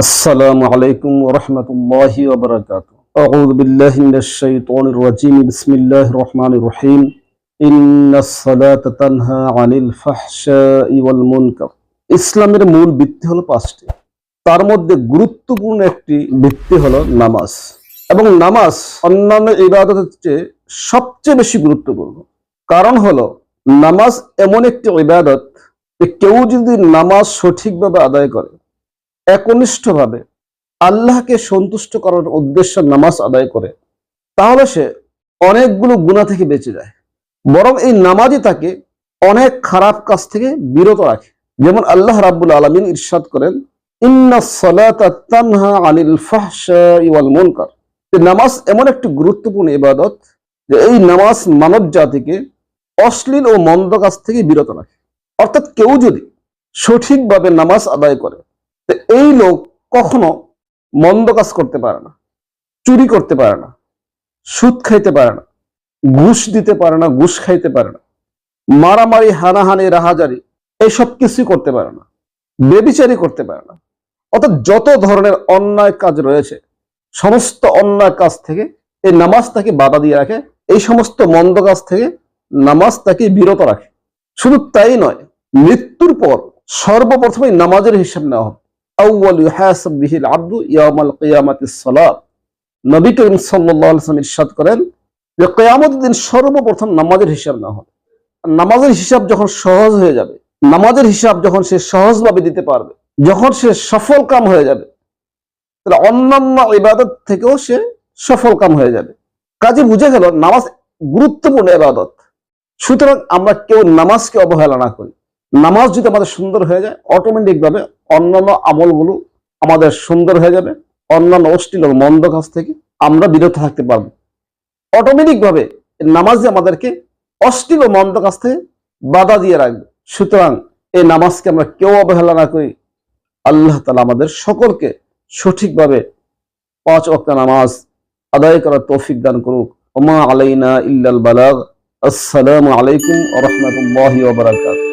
السلام عليكم ورحمة الله وبركاته أعوذ بالله من الشيطان الرجيم بسم الله الرحمن الرحيم إن الصلاة تنهى عن الفحشاء والمنكر ইসলামের মূল ভিত্তি হলো পাঁচটি তার মধ্যে গুরুত্বপূর্ণ একটি ভিত্তি হলো নামাজ এবং নামাজ অন্যান্য ইবাদতের চেয়ে সবচেয়ে বেশি গুরুত্বপূর্ণ কারণ হলো নামাজ এমন একটি ইবাদত যে কেউ যদি নামাজ সঠিকভাবে আদায় করে একনিষ্ঠভাবে আল্লাহকে সন্তুষ্ট করার উদ্দেশ্যে নামাজ আদায় করে, তাহলে সে অনেকগুলো গুণা থেকে বেঁচে যায়। বরং এই নামাজই তাকে অনেক খারাপ কাজ থেকে বিরত রাখে। যেমন আল্লাহ রাব্বুল আলমিন ইরশাদ করেন নামাজ এমন একটি গুরুত্বপূর্ণ ইবাদত যে এই নামাজ মানব জাতিকে অশ্লীল ও মন্দ কাজ থেকে বিরত রাখে। অর্থাৎ কেউ যদি সঠিকভাবে নামাজ আদায় করে তো এই লোক কখনো মন্দ কাজ করতে পারে না, চুরি করতে পারে না, সুদ খাইতে পারে না, ঘুষ দিতে পারে না, ঘুষ খাইতে পারে না, মারামারি, হানাহানি, রাহাজারি এইসব কিছুই করতে পারে না, বেবিচারি করতে পারে না। অর্থাৎ যত ধরনের অন্যায় কাজ রয়েছে, সমস্ত অন্যায় কাজ থেকে এই নামাজ তাকে বাধা দিয়ে রাখে, এই সমস্ত মন্দ কাজ থেকে নামাজ তাকে বিরত রাখে। শুধু তাই নয়, মৃত্যুর পর সর্বপ্রথমে নামাজের হিসাব নেওয়া হবে। আউয়াল ইউহাসাব বিহিল আব্দু ইয়াউমাল কিয়ামাতিস সালাত। নবী করিম সাল্লাল্লাহু আলাইহি ওয়াসাল্লাম করেন যে কিয়ামতের দিন সর্বপ্রথম নামাজের হিসাব না হবে। নামাজের হিসাব যখন সহজ হয়ে যাবে, নামাজের হিসাব যখন সে সহজভাবে দিতে পারবে, যখন সে সফল কাম হয়ে যাবে, তাহলে অন্যান্য ইবাদত থেকেও সে সফল কাম হয়ে যাবে। কাজে বুঝে গেল, নামাজ গুরুত্বপূর্ণ ইবাদত। সুতরাং আমরা কেউ নামাজকে অবহেলা না করি। নামাজ যদি আমাদের সুন্দর হয়ে যায় অটোমেটিক ভাবে অন্যান্য আমলগুলো আমাদের সুন্দর হয়ে যাবে, অন্যান্য অশ্লীল মন্দ কাজ থেকে আমরা বিরত থাকতে পারব। অটোমেটিক ভাবে নামাজ আমাদেরকে অশ্লীল মন্দ কাজ থেকে বাধা দিয়ে রাখবে। সুতরাং এই নামাজকে আমরা কেউ অবহেলা না করি। আল্লাহ তালা আমাদের সকলকে সঠিকভাবে পাঁচ অক্ট নামাজ আদায় করার তৌফিক দান করুক। ওমা আলাইনা ইল্লাল বালাগ। আসসালামু আলাইকুম ওয়া বারাকাতুহু।